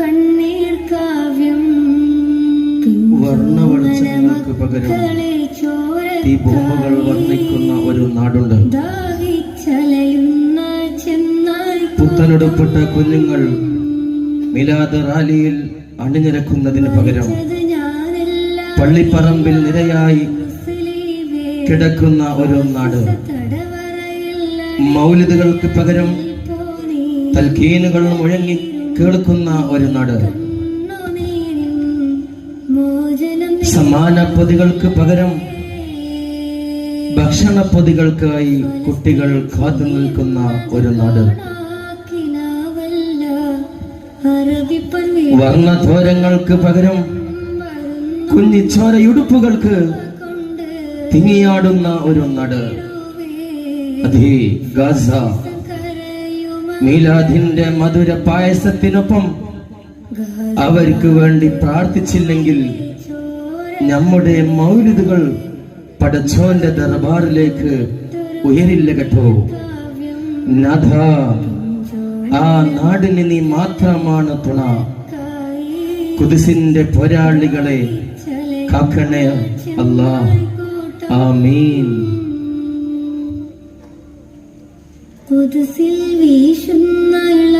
കണ്ണീർ കാവ്യം. വർണവെളിച്ചങ്ങൾക്ക് പകരം ഈ ഭൂമികൾ വർണിക്കുന്ന ഒരു നാടുണ്ട്. പുത്തനെടുപ്പെട്ട കുഞ്ഞുങ്ങൾ മിലാദ് റാലിയിൽ അണിനിരക്കുന്നതിന് പകരം പള്ളിപ്പറമ്പിൽ നിരയായി കിടക്കുന്ന ഒരു നാട്. മൗലിതകൾക്ക് മൗലിദുകൾക്ക് പകരം തൽക്കീനുകൾ മുഴങ്ങി കേൾക്കുന്ന ഒരു നാട് കണ്ണുനീരിൻ സമാന പൊതികൾക്ക് പകരം ഭക്ഷണ പൊതികൾക്കായി കുട്ടികൾ കാത്തു നിൽക്കുന്ന ഒരു നാട് വർണധോരങ്ങൾക്ക് പകരം കുഞ്ഞിച്ചോരയുടുപ്പുകൾക്ക് തിങ്ങിയാടുന്ന ഒരു നാട് അതേ ഗാസ മീലാദിന്റെ മധുര പായസത്തിനൊപ്പം അവർക്ക് വേണ്ടി പ്രാർത്ഥിച്ചില്ലെങ്കിൽ നമ്മുടെ മൗലിദുകൾ പടച്ചോന്റെ ദർബാറിലേക്ക് ഉയരില്ല കേട്ടോ. നഥ ആ നാടിന് നീ മാത്രമാണ് തുണ. കുതിസിന്റെ പോരാളികളെ കാക്കണേ അല്ലാ ആമീൻ. കുതിസിൽ വീശുന്ന ഇള